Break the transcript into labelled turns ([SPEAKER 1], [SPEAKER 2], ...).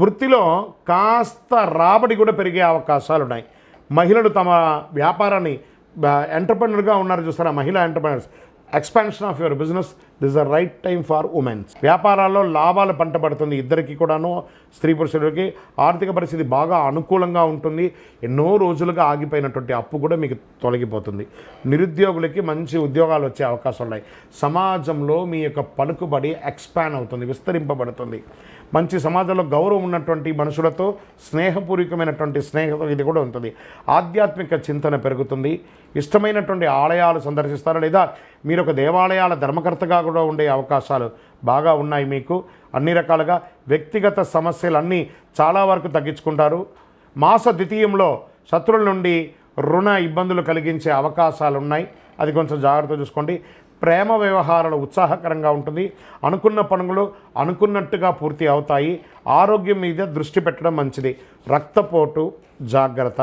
[SPEAKER 1] వృత్తిలో కాస్త రాబడి కూడా పెరిగే అవకాశాలు ఉన్నాయి మహిళలు తమ వ్యాపారాన్ని ఎంటర్ప్రెనర్గా ఉన్నారు చూస్తారా మహిళా entrepreneurs expansion of your business this the right time for womens వ్యాపారాల్లో లాభాలు పంట పడుతుంది ఇద్దరికి కూడాను స్త్రీ పురుషులకి ఆర్థిక పరిస్థితి బాగా అనుకూలంగా ఉంటుంది. ఎన్నో రోజులుగా ఆగిపోయినటువంటి అప్పు కూడా మీకు తొలగిపోతుంది. నిరుద్యోగులకి మంచి ఉద్యోగాలు వచ్చే అవకాశం ఉన్నాయి. సమాజంలో మీ యొక్క పలుకుబడి ఎక్స్పాన్ అవుతుంది విస్తరింపబడుతుంది. మంచి సమాజంలో గౌరవం ఉన్నటువంటి మనుషులతో స్నేహపూర్వకమైనటువంటి స్నేహం ఇది కూడా ఉంటుంది. ఆధ్యాత్మిక చింతన పెరుగుతుంది. ఇష్టమైనటువంటి ఆలయాలు సందర్శిస్తారు లేదా మీరు మీరు ఒక దేవాలయాల ధర్మకర్తగా కూడా ఉండే అవకాశాలు బాగా ఉన్నాయి మీకు. అన్ని రకాలుగా వ్యక్తిగత సమస్యలన్నీ చాలా వరకు తగ్గించుకుంటారు. మాస ద్వితీయంలో శత్రువుల నుండి రుణ ఇబ్బందులు కలిగించే అవకాశాలు ఉన్నాయి. అది కొంచెం జాగ్రత్త చూసుకోండి. ప్రేమ వ్యవహారాలు ఉత్సాహకరంగా ఉంటుంది. అనుకున్న పనులు అనుకున్నట్టుగా పూర్తి అవుతాయి. ఆరోగ్యం మీద దృష్టి పెట్టడం మంచిది. రక్తపోటు జాగ్రత్త.